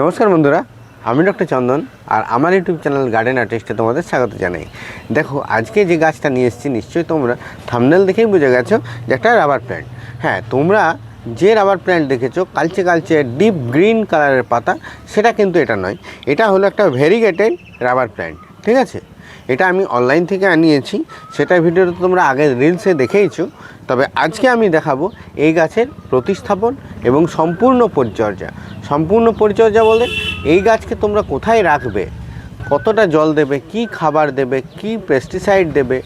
নমস্কার বন্ধুরা, আমি ডক্টর চন্দন আর আমার ইউটিউব চ্যানেল গার্ডেন আর্টিস্টে তোমাদের স্বাগত জানাই। দেখো, আজকে যে গাছটা নিয়ে এসেছি, নিশ্চয়ই তোমরা থামনেল দেখেই বুঝে গেছো যে একটা রাবার প্ল্যান্ট হ্যাঁ তোমরা যে রাবার প্ল্যান্ট দেখেছ, কালচে কালচে ডিপ গ্রিন কালারের পাতা, সেটা কিন্তু এটা নয়। এটা হলো একটা ভেরিগেটেড রাবার প্ল্যান্ট ঠিক আছে? এটা আমি অনলাইন থেকে আনিয়েছি। সেটা ভিডিওতে তোমরা আগের রিলসে দেখেইছো। তবে আজকে আমি দেখাবো এই গাছের প্রতিস্থাপন এবং সম্পূর্ণ পরিচর্যা। সম্পূর্ণ পরিচর্যা বলতে এই গাছকে তোমরা কোথায় রাখবে? কতটা জল দেবে? কি খাবার দেবে? কি পেস্টিসাইড দেবে?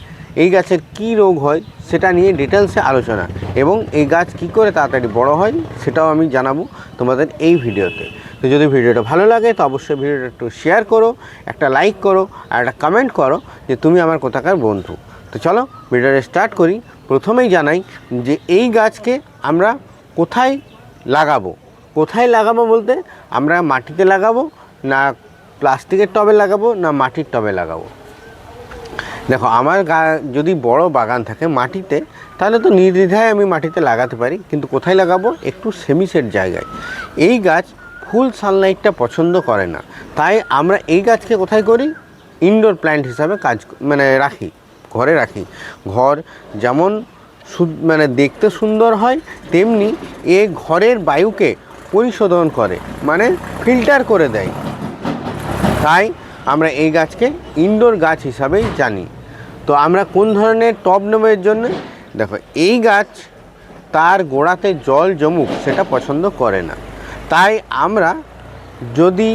এই গাছের কি রোগ হয়? সেটা নিয়ে ডিটেলসে আলোচনা। এবং এই গাছ কি করে তাড়াতাড়ি বড় হয়, সেটাও আমি জানাব তোমাদের এই ভিডিওতে তো যদি ভিডিওটা ভালো লাগে, তো অবশ্যই ভিডিওটা একটু শেয়ার করো, একটা লাইক করো, আর একটা কমেন্ট করো যে তুমি আমার কোথাকার বন্ধু। তো চলো, ভিডিওটা স্টার্ট করি। প্রথমেই জানাই যে এই গাছকে আমরা কোথায় লাগাবো? কোথায় লাগাবো বলতে আমরা মাটিতে লাগাবো, না প্লাস্টিকের টবে লাগাবো, না মাটির টবে লাগাবো? দেখো, আমার গা, যদি বড় বাগান থাকে মাটিতে, তাহলে তো নির্দ্বিধায় আমি মাটিতে লাগাতে পারি, কিন্তু কোথায় লাগাবো? একটু সেমিসেট জায়গায়। এই গাছ ফুল সানলাইটটা পছন্দ করে না। তাই আমরা এই গাছকে কোথায় করি? ইনডোর প্ল্যান্ট হিসাবে কাজ মানে রাখি, ঘরে রাখি। ঘর যেমন মানে দেখতে সুন্দর হয়, তেমনি এ ঘরের বায়ুকে পরিশোধন করে মানে ফিল্টার করে দেয়। তাই আমরা এই গাছকে ইনডোর গাছ হিসাবেই জানি। তো আমরা কোন ধরনের টব নেব এর জন্য? দেখো, এই গাছ তার গোড়াতে জল জমুক, সেটা পছন্দ করে না। তাই আমরা যদি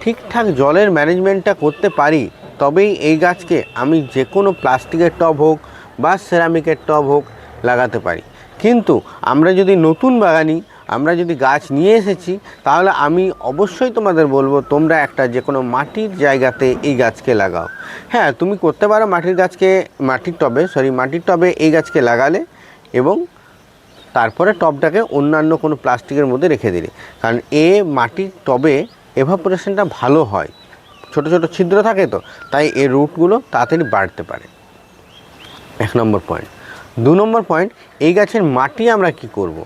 ঠিকঠাক জলের ম্যানেজমেন্টটা করতে পারি, তবেই এই গাছকে আমি যে কোনো প্লাস্টিকের টব হোক বা সেরামিকের টব হোক লাগাতে পারি। কিন্তু আমরা যদি নতুন বাগানি, আমরা যদি গাছ নিয়ে এসেছি, তাহলে আমি অবশ্যই তোমাদের বলব, তোমরা একটা যে কোনো মাটির জায়গাতে এই গাছকে লাগাও। হ্যাঁ তুমি করতে পারো মাটির গাছকে, মাটির টবে সরি মাটির টবে এই গাছকে লাগালে এবং তারপরে টবটাকে অন্যান্য কোনো প্লাস্টিকের মধ্যে রেখে দিলে। কারণ এ মাটির টবে এভাপোরেশনটা ভালো হয়। ছোট ছোট ছিদ্র থাকে তো, তাই এর রুটগুলো তাড়াতাড়ি বাড়তে পারে। এক নম্বর পয়েন্ট দু নম্বর পয়েন্ট এই গাছের মাটি আমরা কি করব।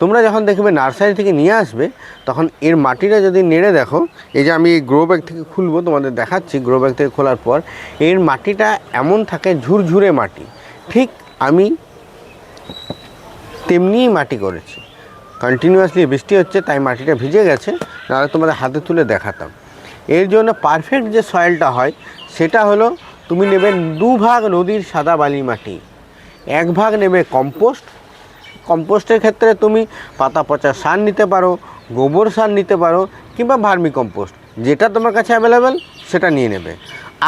তোমরা যখন দেখবে নার্সারি থেকে নিয়ে আসবে, তখন এর মাটিটা যদি নেড়ে দেখো, এই যে আমি এই গ্রো ব্যাগ থেকে খুলবো, তোমাদের দেখাচ্ছি গ্রো ব্যাগ থেকে খোলার পর, এর মাটিটা এমন থাকে ঝুরঝুরে মাটি। ঠিক আমি তেমনিই মাটি করেছি। কন্টিনিউয়াসলি বৃষ্টি হচ্ছে, তাই মাটিটা ভিজে গেছে, নাহলে তোমাদের হাতে তুলে দেখাতাম। এর জন্য পারফেক্ট যে সয়েলটা হয়, সেটা হলো তুমি নেবে দু ভাগ নদীর সাদা বালি মাটি। এক ভাগ নেবে কম্পোস্ট কম্পোস্টের ক্ষেত্রে তুমি পাতা পচা সার নিতে পারো, গোবর সার নিতে পারো, কিংবা ভার্মি কম্পোস্ট যেটা তোমার কাছে অ্যাভেলেবেল সেটা নিয়ে নেবে।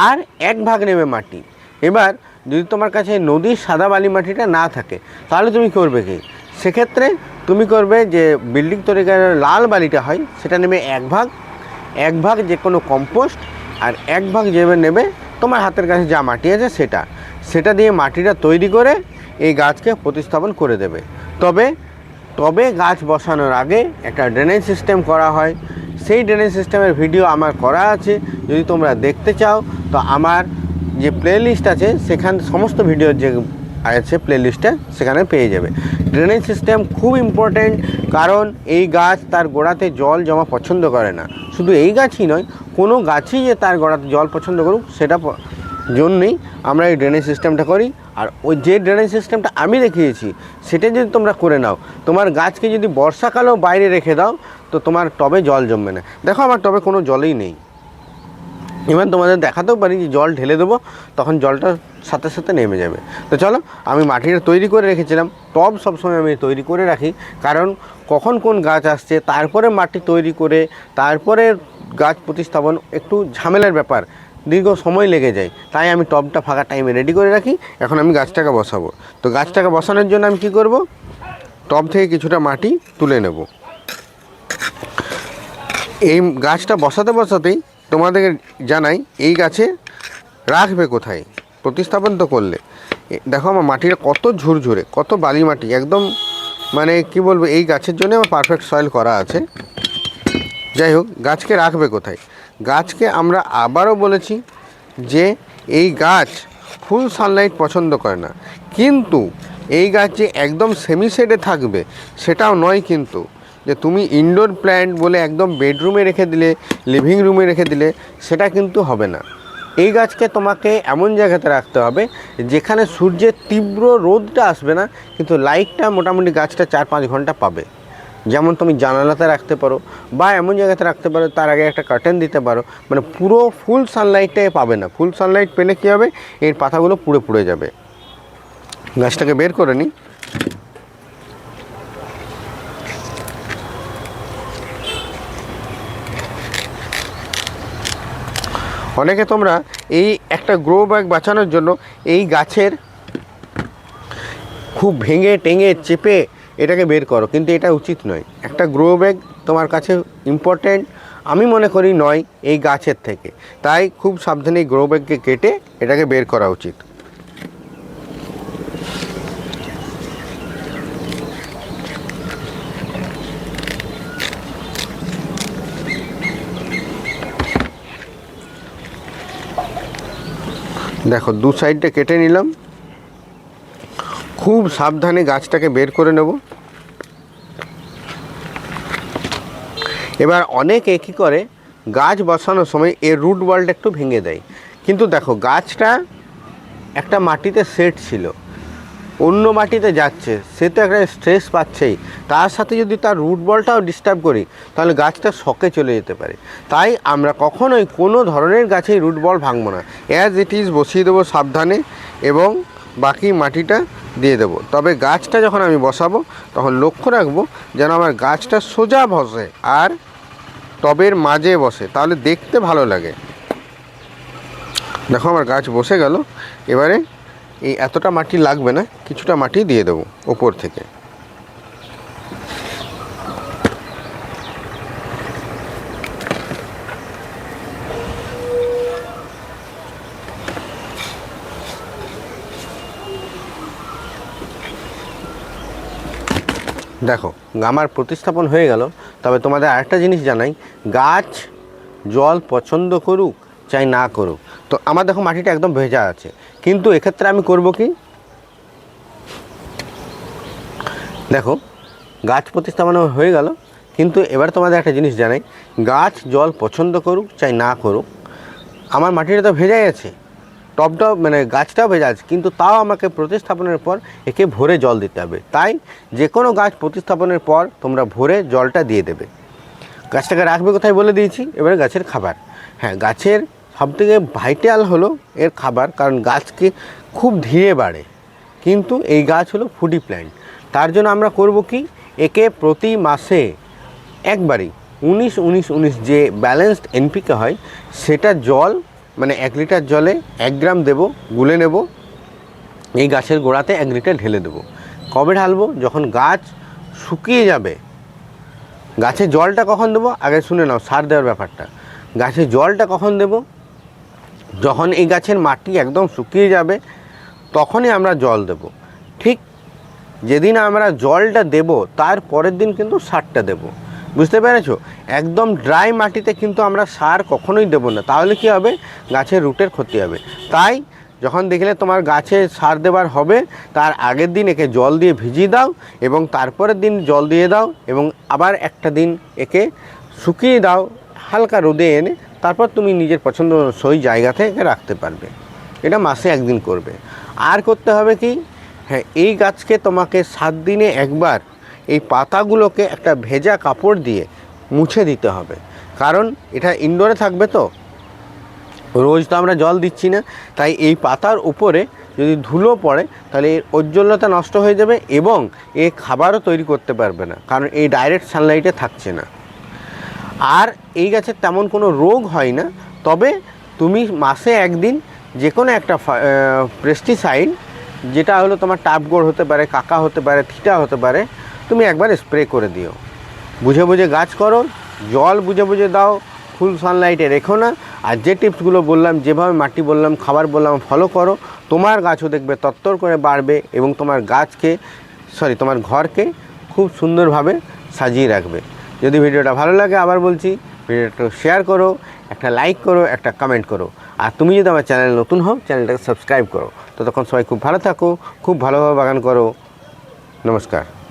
আর এক ভাগ নেবে মাটি। এবার যদি তোমার কাছে নদীর সাদা বালি মাটিটা না থাকে, তাহলে তুমি করবে কি? সেক্ষেত্রে তুমি করবে যে বিল্ডিং তৈরিকার লাল বালিটা হয়, সেটা নেবে এক ভাগ এক ভাগ যে কোনো কম্পোস্ট আর এক ভাগ যে নেবে তোমার হাতের কাছে যা মাটি আছে সেটা। সেটা দিয়ে মাটিটা তৈরি করে এই গাছকে প্রতিস্থাপন করে দেবে। তবে তবে গাছ বসানোর আগে একটা ড্রেনেজ সিস্টেম করা হয়। সেই ড্রেনেজ সিস্টেমের ভিডিও আমার করা আছে। যদি তোমরা দেখতে চাও, তো আমার যে প্লে লিস্ট আছে, সেখান সমস্ত ভিডিও যে আছে প্লে লিস্টে সেখানে পেয়ে যাবে। ড্রেনেজ সিস্টেম খুব ইম্পর্ট্যান্ট কারণ এই গাছ তার গোড়াতে জল জমা পছন্দ করে না। শুধু এই গাছই নয়, কোনো গাছই যে তার গোড়াতে জল পছন্দ করুক, সেটা জন্যই আমরা এই ড্রেনেজ সিস্টেমটা করি। আর ওই যে ড্রেনেজ সিস্টেমটা আমি দেখিয়েছি, সেটা যদি তোমরা করে নাও, তোমার গাছকে যদি বর্ষাকালেও বাইরে রেখে দাও, তো তোমার টবে জল জমবে না। দেখো আমার টবে কোনো জলই নেই। এবার তোমাদের দেখাতেও পারি যে জল ঢেলে দেবো, তখন জলটা সাথে সাথে নেমে যাবে। তো চলো, আমি মাটিটা তৈরি করে রেখেছিলাম। টব সবসময় আমি তৈরি করে রাখি, কারণ কখন কোন গাছ আসছে, তারপরে মাটি তৈরি করে, তারপরে গাছ প্রতিস্থাপন একটু ঝামেলার ব্যাপার, দীর্ঘ সময় লেগে যায়। তাই আমি টবটা ফাঁকা টাইমে রেডি করে রাখি, এখন আমি গাছটাকে বসাবো। তো গাছটাকে বসানোর জন্য আমি কি করব? টব থেকে কিছুটা মাটি তুলে নেব। এই গাছটা বসাতে বসাতেই তোমাদের জানাই, এই গাছে রাখবে কোথায়? প্রতিস্থাপন তো করলে। দেখো আমার মাটিটা কত ঝুরঝুরে, কত বালি মাটি একদম মানে কি বলব, এই গাছের জন্য আমার পারফেক্ট সয়েল করা আছে। যাই হোক, গাছকে রাখবে কোথায়? গাছকে আমরা আবারও বলেছি যে এই গাছ ফুল সানলাইট পছন্দ করে না। কিন্তু এই গাছ যে একদম সেমি শেডে থাকবে, সেটাও নয় কিন্তু। যে তুমি ইনডোর প্ল্যান্ট বলে একদম বেডরুমে রেখে দিলে লিভিং রুমে রেখে দিলে, সেটা কিন্তু হবে না। এই গাছকে তোমাকে এমন জায়গাতে রাখতে হবে যেখানে সূর্যের তীব্র রোদটা আসবে না, কিন্তু লাইটটা মোটামুটি গাছটা চার পাঁচ ঘণ্টা পাবে। যেমন তুমি জানালাতে রাখতে পারো বা এমন জায়গাতে রাখতে পারো, তার আগে একটা কার্টেন দিতে পারো। মানে পুরো ফুল সানলাইটে পাবে না। ফুল সানলাইট পেলে কী হবে? এর পাতাগুলো পুড়ে পুড়ে যাবে। গাছটাকে বের করে নিই অনেকে তোমরা এই একটা গ্রো ব্যাগ বাঁচানোর জন্য এই গাছের খুব ভেঙে টেঙে চেপে এটাকে বের করো, কিন্তু এটা উচিত নয়। একটা গ্রো ব্যাগ তোমার কাছে ইম্পর্ট্যান্ট আমি মনে করি নয় এই গাছের থেকে। তাই খুব সাবধানে গ্রো ব্যাগকে কেটে এটাকে বের করা উচিত। দেখো, দু সাইডটা কেটে নিলাম। খুব সাবধানে গাছটাকে বের করে নেব। এবার অনেকে কী করে, গাছ বসানোর সময় এর রুট বলটা একটু ভেঙে দেয়। কিন্তু দেখো, গাছটা একটা মাটিতে সেট ছিল। অন্য মাটিতে যাচ্ছে, সে তো একটা স্ট্রেস পাচ্ছেই। তার সাথে যদি তার রুট বলটাও ডিস্টার্ব করি, তাহলে গাছটা শকে চলে যেতে পারে। তাই আমরা কখনোই কোনো ধরনের গাছেই রুট বল ভাঙবো না। অ্যাজ ইট ইজ বসিয়ে দেবো সাবধানে এবং বাকি মাটিটা দিয়ে দেবো। তবে গাছটা যখন আমি বসাবো, তখন লক্ষ্য রাখব যেন আমার গাছটা সোজা বসে আর টবের মাঝে বসে, তাহলে দেখতে ভালো লাগে। দেখো আমার গাছ বসে গেল। এবারে এই এতটা মাটি লাগবে না, কিছুটা মাটি দিয়ে দেবো ওপর থেকে। দেখো আমার প্রতিস্থাপন হয়ে গেল, তবে তোমাদের আরেকটা জিনিস জানাই, গাছ জল পছন্দ করুক চাই না করুক। তো আমার দেখো মাটিটা একদম ভেজা আছে। কিন্তু এক্ষেত্রে আমি করব কি? দেখো, গাছ প্রতিস্থাপন হয়ে গেল। কিন্তু এবার তোমাদের একটা জিনিস জানাই। গাছ জল পছন্দ করুক, চাই না করুক, আমার মাটিটা তো ভেজাই আছে। টবটাও মানে গাছটাও ভেজা আছে, কিন্তু তাও আমাকে প্রতিস্থাপনের পর একে ভরে জল দিতে হবে। তাই যে কোনো গাছ প্রতিস্থাপনের পর তোমরা ভরে জলটা দিয়ে দেবে। গাছটাকে রাখবে কোথায় বলে দিয়েছি? এবারে গাছের খাবার। হ্যাঁ গাছের সবথেকে ভাইটাল হলো এর খাবার, কারণ গাছকে খুব ধীরে বাড়ে। কিন্তু এই গাছ হলো ফুডি প্ল্যান্ট তার জন্য আমরা করব কি? একে প্রতি মাসে একবারই উনিশ উনিশ উনিশ যে ব্যালেন্সড এনপিকে হয়, সেটা জল মানে এক লিটার জলে এক গ্রাম দেব, গুলে নেব, এই গাছের গোড়াতে এক লিটার ঢেলে দেবো। কবে ঢালবো? যখন গাছ শুকিয়ে যাবে, গাছে জলটা কখন দেবো? আগে শুনে নাও, সার দেওয়ার ব্যাপারটা। গাছে জলটা কখন দেব? যখন এই গাছের মাটি একদম শুকিয়ে যাবে, তখনই আমরা জল দেব। ঠিক যেদিন আমরা জলটা দেব, তার পরের দিন কিন্তু সারটা দেব। বুঝতে পেরেছ? একদম ড্রাই মাটিতে কিন্তু আমরা সার কখনোই দেবো না। তাহলে কি হবে? গাছের রুটের ক্ষতি হবে। তাই যখন দেখলে তোমার গাছে সার দেবার হবে, তার আগের দিন একে জল দিয়ে ভিজিয়ে দাও এবং তারপরের দিন জল দিয়ে দাও এবং আবার একটা দিন একে শুকিয়ে দাও হালকা রোদে এনে তারপর তুমি নিজের পছন্দ সই জায়গাতে একে রাখতে পারবে। এটা মাসে একদিন করবে। আর করতে হবে কি? হ্যাঁ এই গাছকে তোমাকে সাত দিনে একবার এই পাতাগুলোকে একটা ভেজা কাপড় দিয়ে মুছে দিতে হবে। কারণ এটা ইনডোরে থাকবে তো। রোজ তো আমরা জল দিচ্ছি না। তাই এই পাতার উপরে যদি ধুলো পড়ে, তাহলে এর ঔজ্জ্বল্যতা নষ্ট হয়ে যাবে এবং এ খাবারও তৈরি করতে পারবে না। কারণ এই ডাইরেক্ট সানলাইটে থাকছে না। আর এই গাছের তেমন কোনো রোগ হয় না, তবে তুমি মাসে একদিন যে কোনো একটা পেস্টিসাইড যেটা হলো তোমার টাপগোড় হতে পারে কাকা হতে পারে থিটা হতে পারে, তুমি একবার স্প্রে করে দিও। বুঝে বুঝে গাছ করো, জল বুঝে বুঝে দাও ফুল সানলাইটে রেখো না। আর যে টিপসগুলো বললাম, যেভাবে মাটি বললাম, খাবার বললাম ফলো করো। তোমার গাছও দেখবে তত্তর করে বাড়বে এবং তোমার গাছকে সরি তোমার ঘরকে খুব সুন্দরভাবে সাজিয়ে রাখবে। যদি ভিডিওটা ভালো লাগে, আবার বলছি, ভিডিওটা শেয়ার করো, একটা লাইক করো, একটা কমেন্ট করো। আর তুমি যদি আমার চ্যানেল নতুন হও চ্যানেলটাকে সাবস্ক্রাইব করো। ততক্ষণ সবাই খুব ভালো থাকো, খুব ভালোভাবে বাগান করো। নমস্কার।